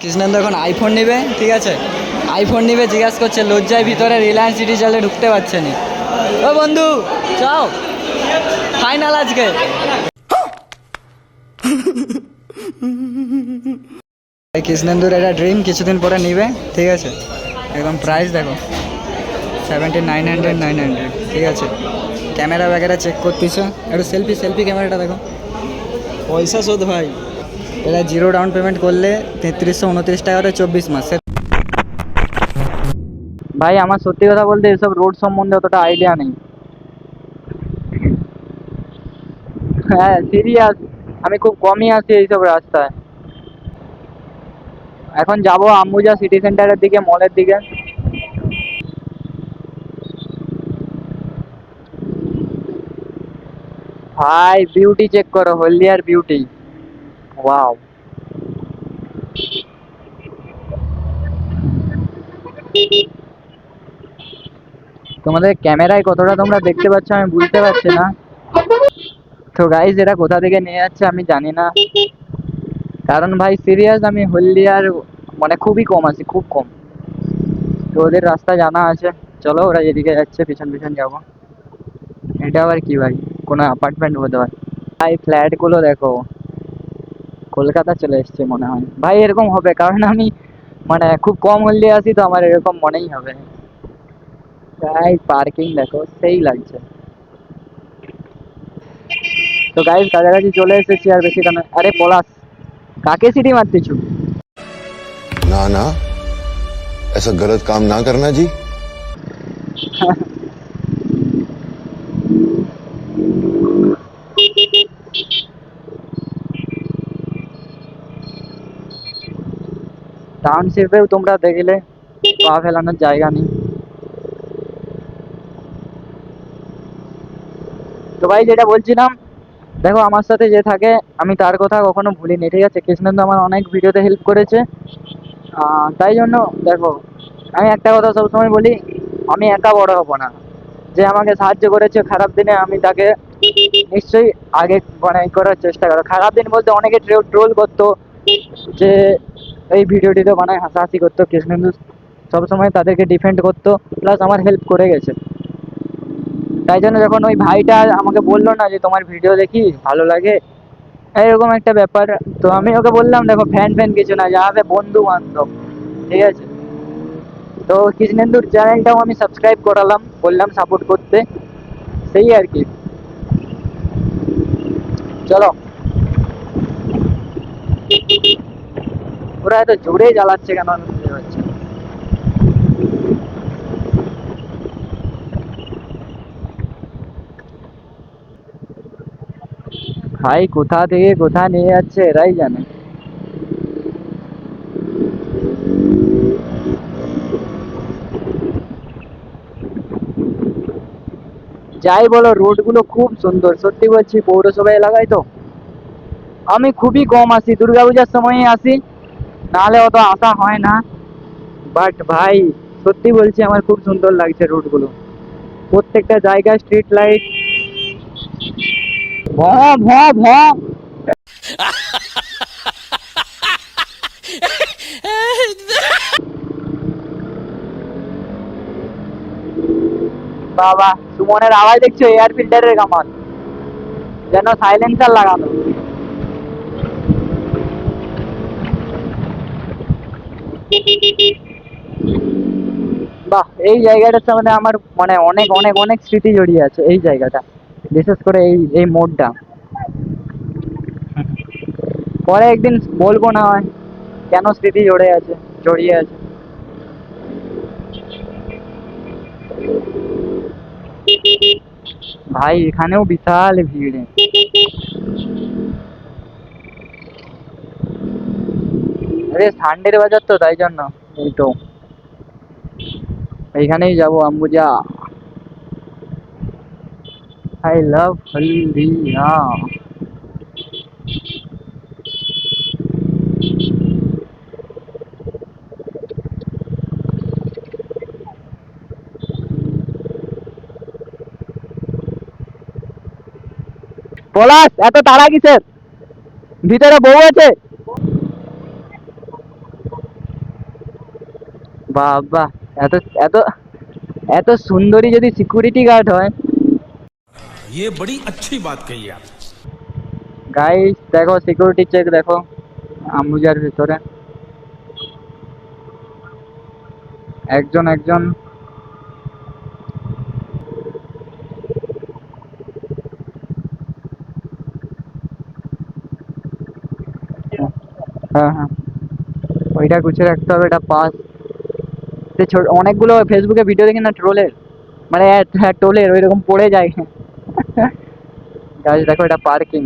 কৃষ্ণেন্দু এখন আইফোন নেবে, ঠিক আছে? আইফোন নেবে, জিজ্ঞাসা করছে, লজ্জায় ভিতরে রিলায়েন্স ডিজিটালে ঢুকতে পারছে না। ও বন্ধু চাও ফাইনাল আজকে। কৃষ্ণেন্দুর এটা ড্রিম কিছুদিন পরে নিবে, ঠিক আছে? একদম প্রাইস দেখো। Seventy nine hundred nine hundred ঠিক আছে? ক্যামেরা ব্যাগেরা চেক করতেছ। একটু সেলফি সেলফি ক্যামেরাটা দেখো। পয়সা শোধ ভাই। এটা জিরো ডাউন পেমেন্ট করলে তেত্রিশশো উনত্রিশ টাকা করে চব্বিশ মাস। ভাই, আমার সত্যি কথা বলতে এসব রোড সম্বন্ধে অতটা আইডিয়া নেই। হ্যাঁ সিরিয়াস আমি খুব কমই আছি এইসব রাস্তায়। এখন যাব আম্বুজা সিটি সেন্টারের দিকে মলের দিকে। ভাই বিউটি চেক করো, হলদিয়ার বিউটি ওয়াও তোমাদের ক্যামেরায় কতটা তোমরা দেখতে পাচ্ছ আমি বুঝতে পারছি না। তো গাইজ এটা কোথা থেকে নিয়ে যাচ্ছে আমি জানি না। কারণ ভাই সিরিয়াস আমি হলদিয়ার মানে খুবই কম আছি, খুব কম। তো ওদের রাস্তা জানা আছে। চলো ওরা যেদিকে যাচ্ছে, পিছন পিছন যাব। এটা আবার কি ভাই, কোনো অ্যাপার্টমেন্ট হতে পারে। ভাই ফ্ল্যাটগুলো দেখো। কলকাতা চলে এসছে মনে হয় ভাই এরকম হবে কারণ আমি মানে খুব কম হলদিয়া আছি তো আমার এরকম মনেই হবে ভাই পার্কিং দেখো সেই লাগছে তো গাইজ কাছাকাছি চলে এসেছি আর বেশি কেন আরে পলাশ কাকে সিটি মারতেছু ना ना ऐसा गलत काम ना करना जी টাউনশিপেও তোমরা দেখলে পা ফেলানোর জায়গা নেই। তো ভাই, যেটা বলছিলাম, দেখো আমার সাথে যে থাকে, আমি তার কথা কখনো ভুলিনি, ঠিক আছে? কৃষ্ণেন্দু আমার অনেক ভিডিওতে হেল্প করেছে। তাই জন্য দেখো, আমি একটা কথা সবসময় বলি, আমি একা বড় হব না। যে আমাকে সাহায্য করেছে, খারাপ দিনে আমি তাকে নিশ্চয়ই আগে মানে করার চেষ্টা করো খারাপ দিন বলতে অনেকে ট্রোল করতো যে এই ভিডিওটিতে বানায় হাসাহাসি করতো কৃষ্ণেন্দু সবসময় তাদেরকে ডিফেন্ড করতো প্লাস আমার হেল্প করে গেছে। তাই জন্য যখন ওই ভাইটা আমাকে বলল না যে, তোমার ভিডিও দেখি, ভালো লাগে? এরকম একটা ব্যাপার। তো আমি ওকে বললাম, দেখো ফ্যান ফ্যান কিছু না, যা হবে বন্ধু বান্ধব। ঠিক আছে? তো কৃষ্ণেন্দুর চ্যানেলটাও আমি সাবস্ক্রাইব করালাম, বললাম সাপোর্ট করতে। সেই আর কি। চলো। ওরা এত জোরে জ্বালাচ্ছে কেন আমি বুঝতে পারছি ভাই, কোথা থেকে কোথা নিয়ে যাচ্ছে এরাই জানে। যাই বলো, রোডগুলো খুব সুন্দর। সত্যি বলছি পৌরসভা এলাকায় তো। আমি খুবই কম আসি, দুর্গাপূজার সময়ই আসি। নাহলে অত আসা হয় না। বাট ভাই সত্যি বলছি আমার খুব সুন্দর লাগছে রোডগুলো প্রত্যেকটা জায়গায় স্ট্রিট লাইট ভ ভ ভ। বাবা সুমনের আওয়াজ দেখছ? এয়ার ফিল্টারের কামান যেন সাইলেন্সার লাগানো। বাহ, এই জায়গাটার সামনে আমার মানে অনেক অনেক অনেক স্মৃতি জড়িয়ে আছে এই জায়গাটা। বিশেষ করে এই এই মোড়টা। পরে একদিন বলব না হয়, কেন স্মৃতি জড়ে আছে, জড়িয়ে আছে। ভাই, এখানেও বিশাল ভিড়। আরে সানডের বাজার তো, তাই জন্য। এই তো। এইখানেই যাব, আম্বুজা। আই লাভ হলদিয়া পলাশ, এত তাড়া কিসের? ভিতরে বউ আছে? বাবা এত এত এত সুন্দরী যদি সিকিউরিটি গার্ড হয় ये बड़ी अच्छी बात कही आप গাইস দেখো সিকিউরিটি চেক দেখো আম্বুজার ভিতরে একজন একজন হ্যাঁ হ্যাঁ ওইটা গুছিয়ে রাখতে হবে এটা পাস ছোট, অনেকগুলো ফেসবুকে ভিডিও দেখি না ট্রোলের মানে হ্যাঁ টোলের ওইরকম পড়ে যায়। গাইস দেখো এটা পার্কিং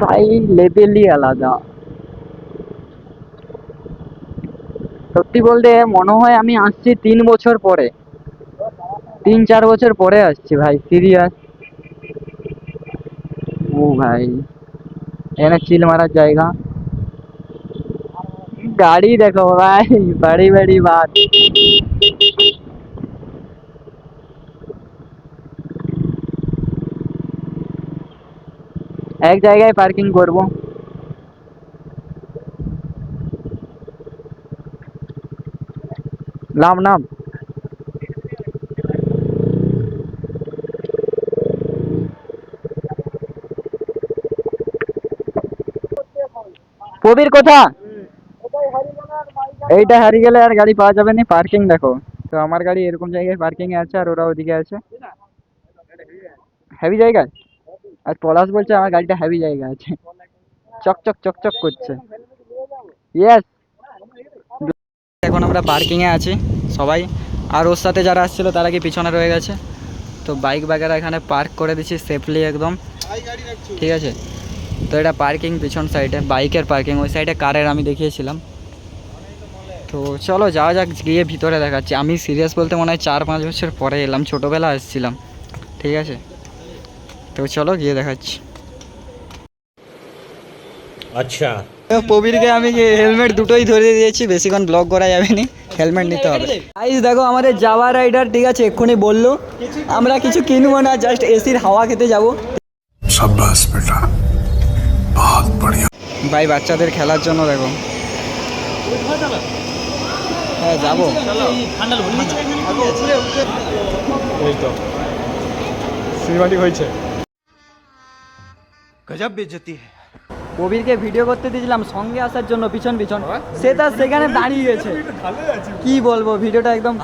ভাই লেভেলই আলাদা। সত্যি বলতে, মনে হয় আমি আসছি তিন বছর পরে। তিন, চার বছর পরে আসছি ভাই সিরিয়াস ও ভাই, এখানে চিল মারার জায়গা। গাড়ি দেখো ভাই বাড়ি বাড়ি বাদ এক জায়গায় পার্কিং করব নাম নাম কবির কোথা এইটা হারিয়ে গেলে আর গাড়ি পাওয়া যাবে না পার্কিং দেখো। তো আমার গাড়ি এরকম জায়গায় পার্কিং এ আছে আর ওরা ওদিকে আছে। হেভি জায়গায় আর পলাশ বলছে আমার গাড়িটা হেভি জায়গা আছে। চকচক চকচক করছে। ইয়েস এখন আমরা পার্কিং এ আছি সবাই। আর ওর সাথে যারা আসছিল তারা কি পিছনে রয়ে গেছে? তো বাইক বাগেরা এখানে পার্ক করে দিচ্ছি সেফলি একদম। ঠিক আছে? তো এটা পার্কিং পিছন সাইডে বাইকের পার্কিং ওই সাইডে কারের আমি দেখিয়েছিলাম। তো চলো যাওয়া যাক গিয়ে ভিতরে দেখাচ্ছি। আমি সিরিয়াস বলতে মনে হয় চার পাঁচ বছর পরে এলাম ছোটোবেলা এসেছিলাম। ঠিক আছে? তো চলো গিয়ে দেখাচ্ছি। আচ্ছা। প্রবীরকে আমি হেলমেট দুটোই ধরে দিয়েছি বেশিক্ষণ ব্লক করা যাবে না হেলমেট নিতে হবে। আইস দেখো আমাদের যাওয়া রাইডার ঠিক আছে এক্ষুনি বলল আমরা কিছু কিনবো না জাস্ট এসির হাওয়া খেতে যাব। ভাই বাচ্চাদের খেলার জন্য দেখো। হ্যাঁ যাব। এই তো সিনেমাটিক হয়েছে। গজব বেজতি কবিরকে ভিডিও করতে দিয়েছিলাম সঙ্গে আসার জন্য পিছন পিছন। সে তার সেখানে দাঁড়িয়ে গেছে। কি বলব ভিডিওটা একদম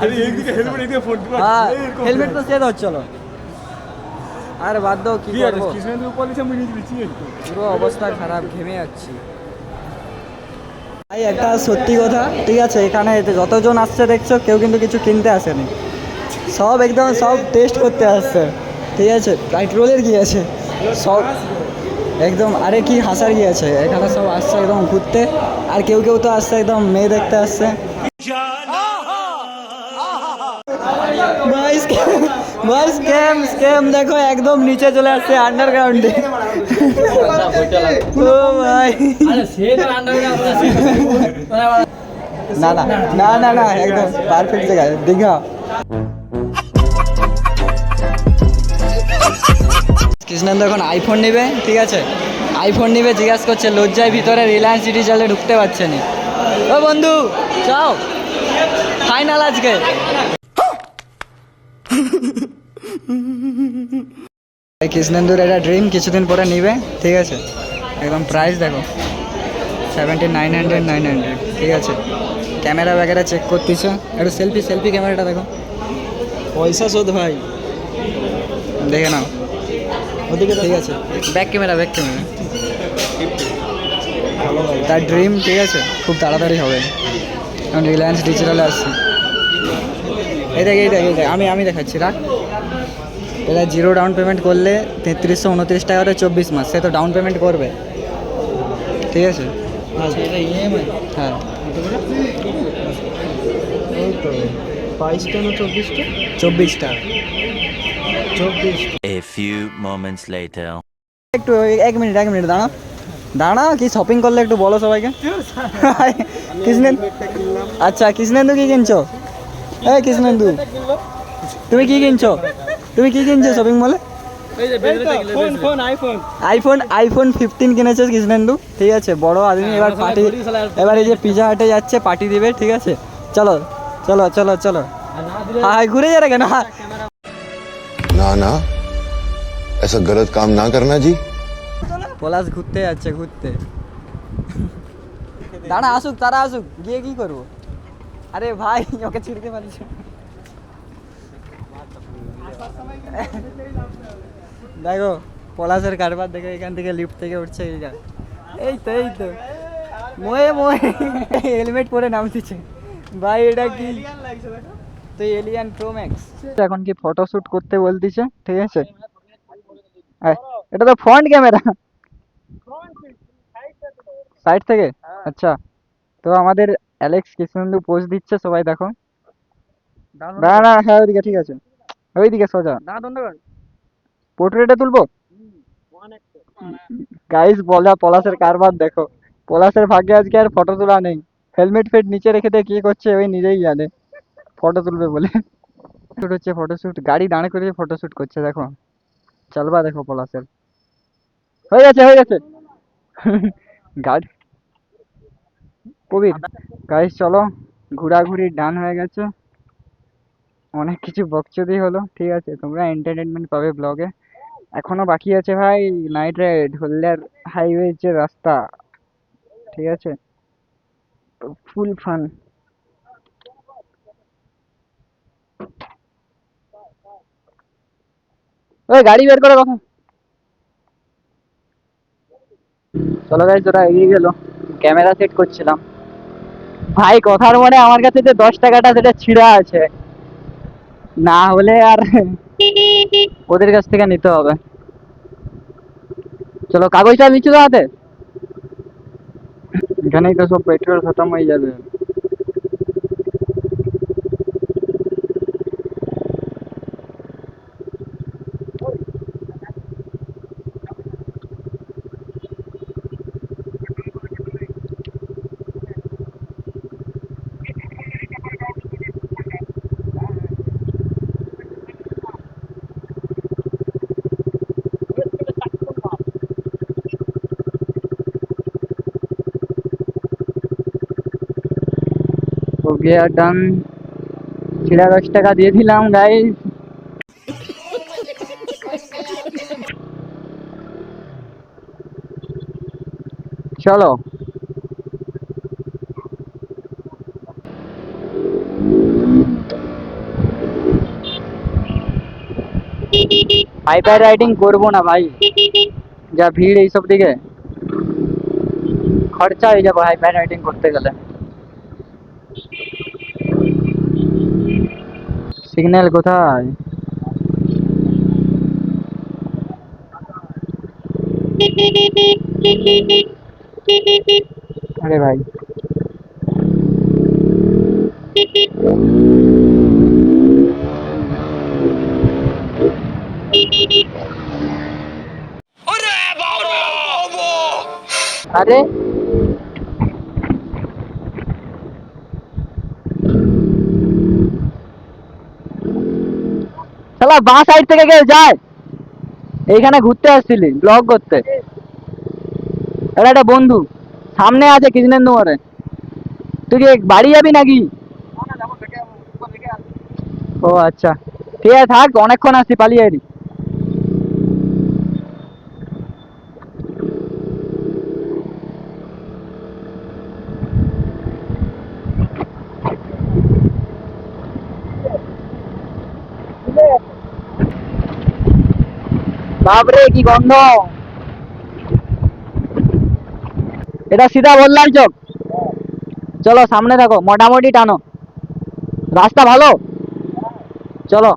হেলমেট হ্যাঁ, তো সে ধরছিল আর বাদ দাও কি অবস্থা খারাপ ঘেমে যাচ্ছি। ভাই, একটা সত্যি কথা, ঠিক আছে, এখানে যতজন আসছে দেখছ, কেউ কিন্তু কিছু কিনতে আসেনি। সব একদম সব টেস্ট করতে আসছে, ঠিক আছে পেট্রোলের কি আছে সব একদম, আরে কি হাসার কি আছে এখানে সব আসছে একদম ঘুরতে, আর কেউ কেউ তো আসছে একদম মেয়ে দেখতে আসছে। স্ক্যাম দেখো, একদম নিচে চলে আসছে আন্ডারগ্রাউন্ডে না না না না না একদম পারফেক্ট জায়গায় দীঘা কৃষ্ণেন্দ্র এখন আইফোন নেবে, ঠিক আছে? আইফোন নিবে, জিজ্ঞাসা করছে, লজ্জায় ভিতরে রিলায়েন্স সিটি চলে ঢুকতে পারছে না। ও বন্ধু চাও ফাইনাল আজকে। কৃষ্ণেন্দুর এটা ড্রিম কিছুদিন পরে নিবে ঠিক আছে? একদম প্রাইস দেখো। Seventy nine hundred nine hundred ঠিক আছে? ক্যামেরা ব্যাগেরা চেক করতেছ? একটু সেলফি সেলফি ক্যামেরাটা দেখো। পয়সা শোধ ভাই। দেখে নাও। ওদিকে ঠিক আছে? ব্যাক ক্যামেরা ব্যাক ক্যামেরা তার ড্রিম ঠিক আছে? খুব তাড়াতাড়ি হবে। এখন রিলায়েন্স ডিজিটালে আসছে। এই দেখ এই দেখ আমি আমি দেখাচ্ছি রাখ। এটা জিরো ডাউন পেমেন্ট করলে তেত্রিশশো উনত্রিশ টাকা করে চব্বিশ মাস সে তো ডাউন পেমেন্ট করবে। ঠিক আছে? হ্যাঁ বাইশটা না চব্বিশটা চব্বিশটা A few moments later. একটু এক মিনিট এক মিনিট দাঁড়া। দাঁড়া কি শপিং করলে একটু বলো সবাইকে। কৃষ্ণেন আচ্ছা কৃষ্ণেন্দু কি কিনছো? এই কৃষ্ণেন্দু তুমি কি কিনছো? তুমি কি কিনছো শপিং মলে phone phone iPhone iPhone iPhone fifteen কিনেছে কৃষ্ণেন্দু ঠিক আছে বড় আদমি এবার পার্টি এবার এই যে পিজা হাটে যাচ্ছে পার্টি দিবে ঠিক আছে চলো চলো চলো চলো হ্যাঁ ঘুরে যাবে কেন ना ना ऐसा गलत काम ना करना जी পলাশ ঘুরতে যাচ্ছে ঘুরতে দাঁড়া আসুক তারা আসুক গিয়ে কি করবো আরে ভাই ওকে ছিড়তে পারিস দেখো, পলাশের কারবার দেখে এখান থেকে লিফট থেকে উঠছে এই যা এই তো এই তো। ময়ে ময়ে হেলমেট পরে নামতেছে ভাই, এটা কি? তো এলিয়ান প্রো ম্যাক্স এখন কি ফটোশুট করতে বলতিছে? ঠিক আছে? এটা তো ফ্রন্ট ক্যামেরা সাইড থেকে? আচ্ছা। তো আমাদের অ্যালেক্স কৃষ্ণেন্দু পোজ দিচ্ছে, সবাই দেখো। না না হ্যাঁ ওইদিকে ঠিক আছে। ওইদিকে সোজা পোর্ট্রেটে তুলবো? গাইস বলা পলাশের কারবার দেখো। পলাশের ভাগ্যে আজকে আর ফটো তোলা নেই। হেলমেট ফেট নিচে রেখে দিয়ে কি করছে ওই নিজেই জানে। ফটো তুলবে বলে। শুট হচ্ছে ফটোশুট গাড়ি দাঁড় করে ফটোশুট করছে দেখো। চালবা দেখো পলাশের। হয়ে গেছে হয়ে গেছে। গাড়ি কবির গাইস চলো। ঘোরাঘুরি ডান হয়ে গেছে। অনেক কিছু বকচোদি হলো ঠিক আছে? তোমরা এন্টারটেনমেন্ট পাবে ব্লগে এখনও বাকি আছে ভাই নাইট রাইড হলদিয়ার হাইওয়ে যে রাস্তা ঠিক আছে? ফুল ফান ওই গাড়ি বের করে কথা চলো গাইজ ওরা এগিয়ে গেল। ক্যামেরা সেট করছিলাম। ভাই কথার মনে আমার কাছে যে দশ টাকাটা সেটা ছিঁড়া আছে। না হলে আর ওদের কাছ থেকে নিতে হবে। চলো, কাগজটা নিচ্ছি তো হাতে। এখানেই তো সব পেট্রোল খতম হয়ে যাবে। गया डन छिड़ा दस टका दिए दिल गाई चलो हाईपाई राइडिंग करबो ना भाई जा भीड़ सब दिखे खर्चा हो जाए हाईपाई राइडिंग करते गले সিগন্যাল কোথায়? আরে ভাই। আরে! শালা বাঁ সাইড থেকে কেউ যায়? এইখানে ঘুরতে আসছিলি ব্লগ করতে। এটা একটা বন্ধু, সামনে আছে কৃষ্ণের মোড়ে তুই কি বাড়ি যাবি নাকি? ও আচ্ছা ঠিক আছে, থাক, অনেকক্ষণ আসছি, পালিয়ে এলি। বাপরে, কি গন্ধ? এটা সিধা বললাম চোখ। চলো, সামনে থাকো, মোটামুটি টানো। রাস্তা ভালো? চলো।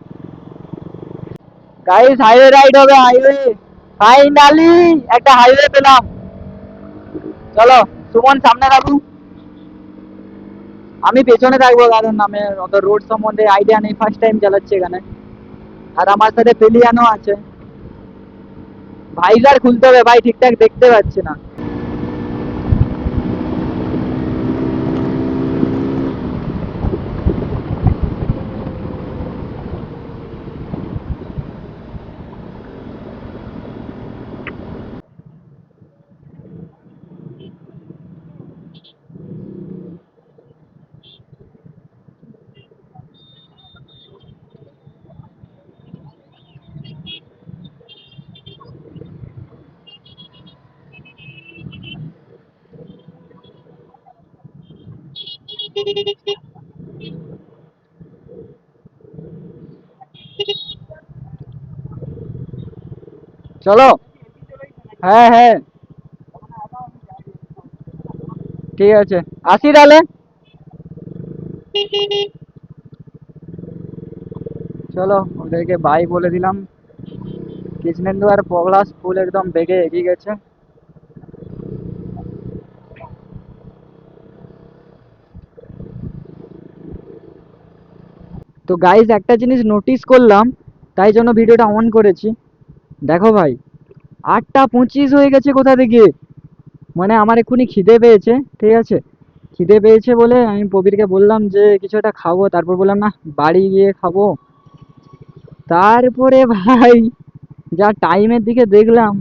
গাইস হাইওয়ে রাইড হবে হাইওয়ে ফাইনালি একটা হাইওয়ে পেলাম। চলো, সুমন, সামনে থাকুন আমি পেছনে থাকব, কারণ আমি অত রোড সম্বন্ধে আইডিয়া নেই ফার্স্ট টাইম চালাচ্ছি এখানে। আর আমার সাথে পেলিয়ানো আছে। ভাইজার খুলতে হবে ভাই ঠিকঠাক দেখতে পাচ্ছি না। চলো। হ্যাঁ হ্যাঁ। ঠিক আছে। আসি তাহলে। চলো, ওদেরকে বাই বলে দিলাম। কৃষ্ণেন্দু আর পগলাস ফুল একদম বেগে এগিয়ে গেছে। তো গাইজ একটা জিনিস নোটিস করলাম, তাই জন্য ভিডিওটা অন করেছি। দেখো ভাই, আটটা পঁচিশ হয়ে গেছে কোথা থেকে? মানে আমার এক্ষুনি খিদে পেয়েছে, ঠিক আছে? খিদে পেয়েছে বলে আমি প্রবীরকে বললাম যে, কিছু একটা খাব। তারপর বললাম, না, বাড়ি গিয়ে খাব। তারপরে ভাই, যা টাইমের দিকে দেখলাম,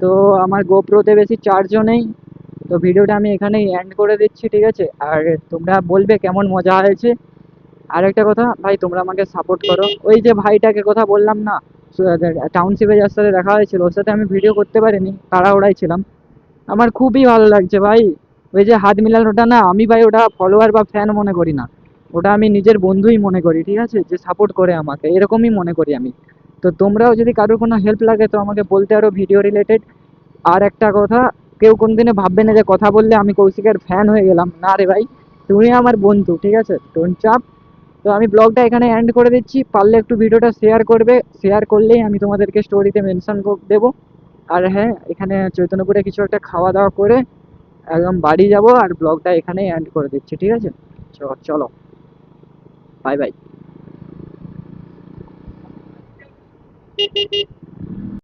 তো আমার গোপ্রোতে বেশি চার্জও নেই। তো ভিডিওটা আমি এখানেই এন্ড করে দিচ্ছি, ঠিক আছে? আর তোমরা বলবে কেমন মজা হয়েছে। আর একটা কথা, ভাই, তোমরা আমাকে সাপোর্ট করো। ওই যে ভাইটাকে কথা বললাম না টাউনশিপে যার সাথে দেখা হয়েছিল, ওর সাথে আমি ভিডিও করতে পারিনি তারা তাড়াহুড়াই ছিলাম। আমার খুবই ভালো লাগছে, ভাই। ওই যে হাত মিলান, ওটা না, আমি, ভাই, ওটা ফলোয়ার বা ফ্যান মনে করি না। ওটা আমি নিজের বন্ধুই মনে করি, ঠিক আছে? যে সাপোর্ট করে আমাকে, এরকমই মনে করি আমি। তো তোমরাও যদি কারোর কোনো হেল্প লাগে, তো আমাকে বলতে পারো ভিডিও রিলেটেড আর একটা কথা, কেউ কোনদিনে ভাববে না যে কথা বললে আমি কৌশিকের ফ্যান হয়ে গেলাম। না রে, ভাই তুমি আমার বন্ধু, ঠিক আছে? ডোন্ট চাপ তো আমি ব্লগটা এখানে এন্ড করে দিচ্ছি। পারলে একটু ভিডিওটা শেয়ার করবে। শেয়ার করলেই আমি তোমাদেরকে স্টোরিতে মেনশন দেবো। আর হ্যাঁ এখানে চৈতন্যপুরে কিছু একটা খাওয়া দাওয়া করে একদম বাড়ি যাব আর ব্লগটা এখানেই এন্ড করে দিচ্ছি, ঠিক আছে? চলো। Bye bye